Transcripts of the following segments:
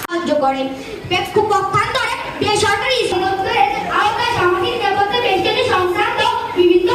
সাহায্য করে পেক্ষু পক্ষান্তরে বেসরকারি আওতায় সামাজিক নিরাপত্তা সংক্রান্ত বিভিন্ন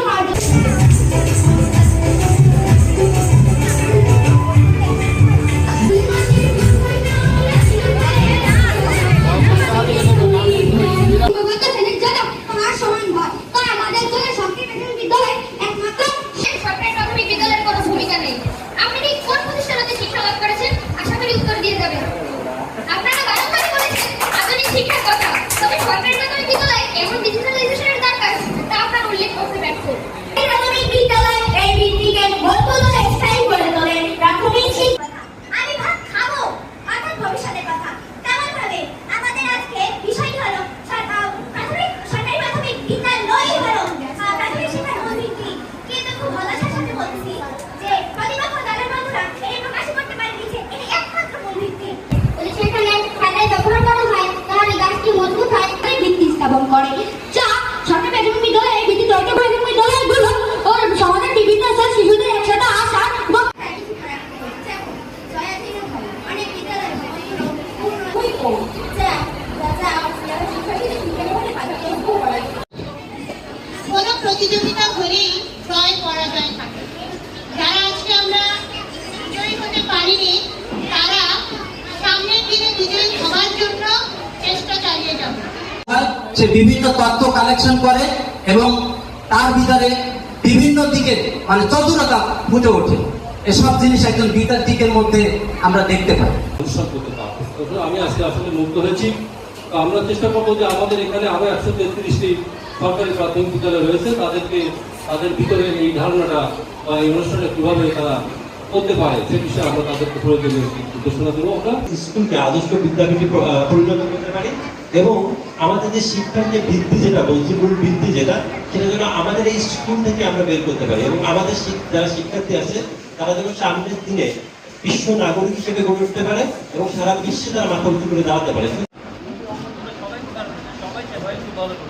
কোনো প্রতিযোগিতা হলেই জয়, পরাজয় থাকে। যারা আজকে আমরা বিজয়ী হতে পারিনি, তারা সামনের দিনে বিজয়ী হওয়ার জন্য চেষ্টা চালিয়ে যাবে। সে বিভিন্ন তথ্য কালেকশন করে এবং তার ভিতরে বিভিন্ন দিকে মানে চতুরতা ফুটে ওঠে। এসব জিনিস একজন বিদ্যার্থীকের মধ্যে আমরা দেখতে পাই। অনুষ্ঠান করতে পারব আমি আজকে আসলে মুক্ত হয়েছি। আমরা চেষ্টা করব যে আমাদের এখানে আরও একশো তেত্রিশটি সরকারি প্রাথমিক বিদ্যালয় রয়েছে। তাদেরকে তাদের ভিতরে এই ধারণাটা বা এই অনুষ্ঠানটা কীভাবে তারা করতে পারে সে বিষয়ে আমরা তাদেরকে প্রয়োজনীয় নির্দেশনা দেবো আমরা। স্কুলকে আদর্শ বিদ্যাপীঠে পরিণত করতে পারি। এবং আমাদের যে শিক্ষার যে বৃদ্ধি যেটা বলছি মূল ভিত্তি যেটা সেটা যেন আমাদের এই স্কুল থেকে আমরা বের করতে পারি। এবং আমাদের যারা শিক্ষার্থী আছে তারা যেন সামনের দিনে বিশ্ব নাগরিক হিসেবে গড়ে উঠতে পারে এবং সারা বিশ্বে তারা মাথা উঁচু করে দাঁড়াতে পারে।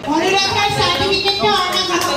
মনে রাখার সার্টিফিকেটটা অনেক ভালো